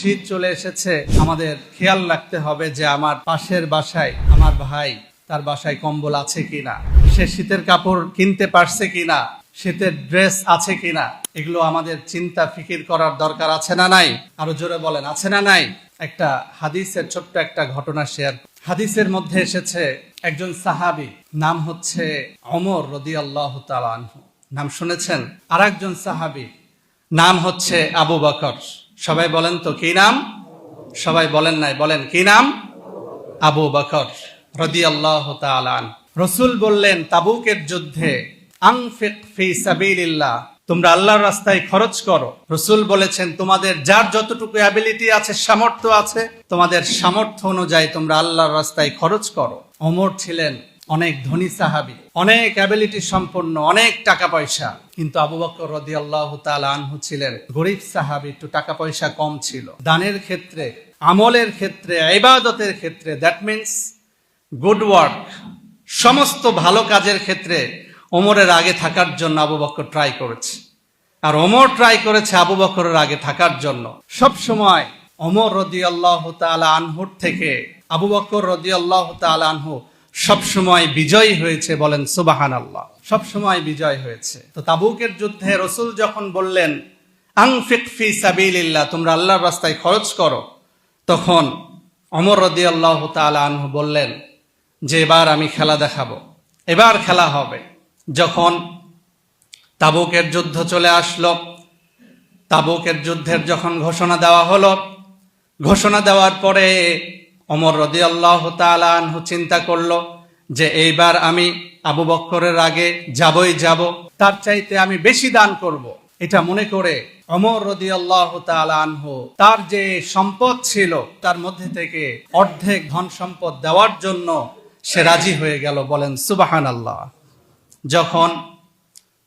শীত চলে এসেছে, আমাদের খেয়াল রাখতে হবে যে আমার পাশের বাসায় আমার ভাই তার বাসায় কম্বল আছে কিনা, সে শীতের কাপড় কিনতে পারছে কিনা, শীতের ড্রেস আছে কিনা, এগুলো আমাদের চিন্তা ফিকির করার দরকার আছে না নাই? আরও জোরে বলেন, আছে না নাই? একটা হাদিসের ছোট্ট একটা ঘটনা শেয়ার। হাদিসের মধ্যে এসেছে, একজন সাহাবি, নাম হচ্ছে অমর রদি আল্লাহ নাম শুনেছেন? আর একজন সাহাবি, নাম হচ্ছে আবু বকর। সবাই বলেন তো, কি নাম? সবাই বলেন নাই, বলেন, কি নাম? আবু বকর রদি আল্লাহ রসুল বললেন, তাবুকের যুদ্ধে, আংফিক তোমরা আল্লাহর রাস্তায় খরচ করো। রসুল বলেছেন, তোমাদের যার যতটুকু অ্যাবিলিটি আছে, সামর্থ্য আছে, তোমাদের সামর্থ্য অনুযায়ী তোমরা আল্লাহর রাস্তায় খরচ করো। অমর ছিলেন অনেক ধনী সাহাবি, অনেক অ্যাবিলিটি সম্পন্ন, অনেক টাকা পয়সা। কিন্তু আবু বকর রদি আল্লাহ আনহু ছিলেন গরিব সাহাবি, একটু টাকা পয়সা কম ছিল। দানের ক্ষেত্রে, আমলের ক্ষেত্রে, ইবাদতের ক্ষেত্রে দ্যাট মিনস গুড ওয়ার্ক সমস্ত ভালো কাজের ক্ষেত্রে ওমরের আগে থাকার জন্য আবু বকর ট্রাই করেছে। আর ওমর ট্রাই করেছে আবু বকরের আগে থাকার জন্য। সব সময় অমর রদি আল্লাহ আনহুর থেকে, আবু বকর রদি আল্লাহ আনহু সবসময় বিজয়ী হয়েছে বলেন সুবাহান আল্লাহ সবসময় বিজয় হয়েছে। তো তাবুকের যুদ্ধে রসুল যখন বললেন, আংফিক ফি সাবিলিল্লাহ, তোমরা আল্লাহর রাস্তায় খরচ করো, তখন অমর রদি আল্লাহ আনহু বললেন, যে এবার আমি খেলা দেখাবো। এবার খেলা হবে। যখন তাবুকের যুদ্ধ চলে আসলো, তাবুকের যুদ্ধের যখন ঘোষণা দেওয়া হলো, ঘোষণা দেওয়ার পরে অমর রদি আল্লাহ আনহু চিন্তা করল যে এইবার আমি আবু বক্করের আগে যাবই যাব, তার চাইতে আমি বেশি দান করব। এটা মনে করে অমর রদি আল্লাহ আনহু তার যে সম্পদ ছিল, তার মধ্যে থেকে অর্ধেক ধন সম্পদ দেওয়ার জন্য সে রাজি হয়ে গেল, বলেন সুবাহান আল্লাহ যখন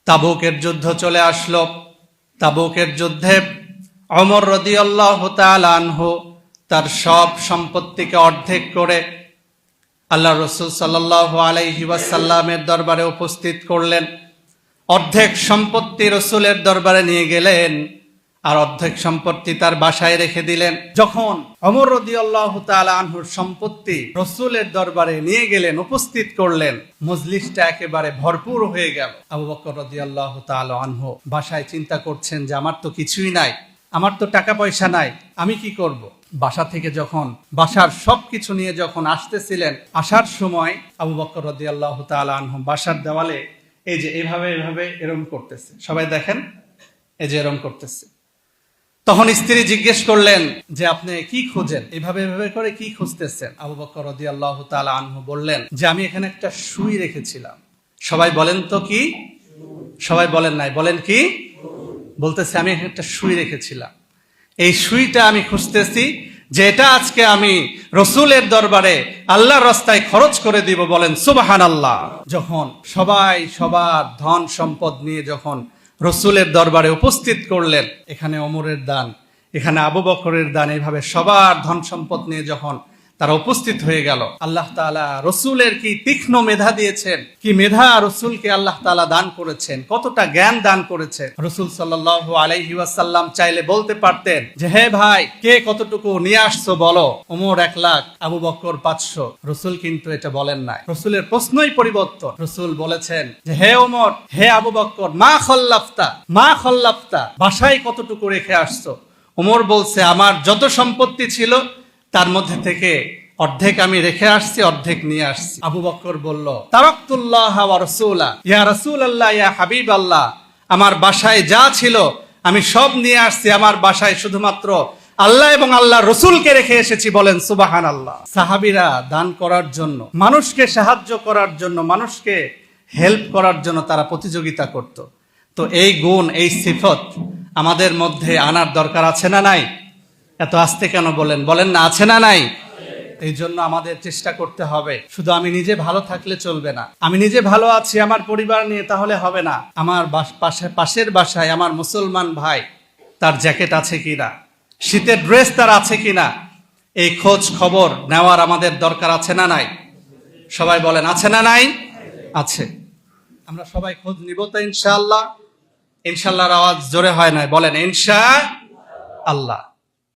তাবুকের যুদ্ধ চলে আসলো, তাবুকের যুদ্ধে অমর রদি আল্লাহ আনহু তার সব সম্পত্তিকে অর্ধেক করে আল্লাহ রসুল সাল্লাহ আলাইহি ওয়াসাল্লামের দরবারে উপস্থিত করলেন। অর্ধেক সম্পত্তি রসুলের দরবারে নিয়ে গেলেন আর অর্ধেক সম্পত্তি তার বাসায় রেখে দিলেন। যখন অমর আনহুর সম্পত্তি রসুলের দরবারে নিয়ে গেলেন, উপস্থিত করলেন, মজলিসটা একেবারে ভরপুর হয়ে গেল। আবু বকর রদি আল্লাহ আনহু বাসায় চিন্তা করছেন যে, আমার তো কিছুই নাই। আমার তো টাকা পয়সা নাই, আমি কি করব। বাসা থেকে যখন, বাসার সবকিছু নিয়ে যখন আসতেছিলেন, আসার সময় আবু বকর রদি আল্লাহ আনহু বাসার দেওয়ালে এই যে এভাবে এভাবে এরম করতেছে। সবাই দেখেন? এই যে এরম করতেছে। তখন স্ত্রী জিজ্ঞেস করলেন যে, আপনি কি খুঁজেন? এভাবে এভাবে করে কি খুঁজতেছেন? আবু বকর রদি আল্লাহ আনহু বললেন যে, আমি এখানে একটা সুই রেখেছিলাম। সবাই বলেন তো কি? সবাই বলেন নাই। বলেন কি? বলতেছে, আমি একটা সুই রেখেছিলাম। এই সুইটা আমি খুঁজতেছি যে এটা আজকে আমি রসুলের দরবারে আল্লাহর রাস্তায় খরচ করে দিব বলেন সুবাহান আল্লাহ যখন সবাই সবার ধন সম্পদ নিয়ে যখন রসুলের দরবারে উপস্থিত করলেন, এখানে অমরের দান, এখানে আবু বকরের দান, এইভাবে সবার ধন সম্পদ নিয়ে যখন তারা উপস্থিত হয়ে গেল। আল্লাহ তালা রসুলের কি তীক্ষ্ণ মেধা দিয়েছেন? কি মেধা রসুলকে আল্লাহ তালা দান করেছেন? কতটা জ্ঞান দান করেছেন? রসুল সাল্লাহ আলাইহি চাইলে বলতে পারতেন যে, হে ভাই, কে কতটুকু নিয়ে আসছো বলো? ওমর এক লাখ, আবু বকর পাঁচশো। রসুল কিন্তু এটা বলেন নাই। রসুলের প্রশ্নই পরিবর্তন। রসুল বলেছেন যে, হে ওমর, হে আবু বকর মা খল্লাফতা মা খল্লাফতা, বাসায় কতটুকু রেখে আসছো? ওমর বলছে, আমার যত সম্পত্তি ছিল তার মধ্যে থেকে অর্ধেক আমি রেখে আসছি, অর্ধেক নিয়ে আসছি। আবু বক্কর বলল তারকুল্লাহ রসুলা, ইয়া রসুল আল্লাহ ইয়া হাবিব আল্লাহ আমার বাসায় যা ছিল আমি সব নিয়ে আসছি, আমার বাসায় শুধুমাত্র আল্লাহ এবং আল্লাহ রসুলকে রেখে এসেছি বলেন সুবাহান আল্লাহ সাহাবিরা দান করার জন্য, মানুষকে সাহায্য করার জন্য, মানুষকে হেল্প করার জন্য তারা প্রতিযোগিতা করত। তো এই গুণ, এই সিফত আমাদের মধ্যে আনার দরকার আছে না নাই? এত আস্তে কেন বলেন? বলেন না, আছে না নাই? এই জন্য আমাদের চেষ্টা করতে হবে। শুধু আমি নিজে ভালো থাকলে চলবে না। আমি নিজে ভালো আছি, আমার পরিবার নিয়ে, তাহলে হবে না। আমার পাশে, পাশের বাসায় আমার মুসলমান ভাই, তার জ্যাকেট আছে কি না শীতের ড্রেস তার আছে কি না এই খোঁজ খবর নেওয়ার আমাদের দরকার আছে না নাই? সবাই বলেন, আছে না নাই? আছে। আমরা সবাই খোঁজ নিব তো ইনশাআল্লাহ। ইনশাল্লাহর আওয়াজ জোরে হয় নাই। বলেন ইনশা আল্লাহ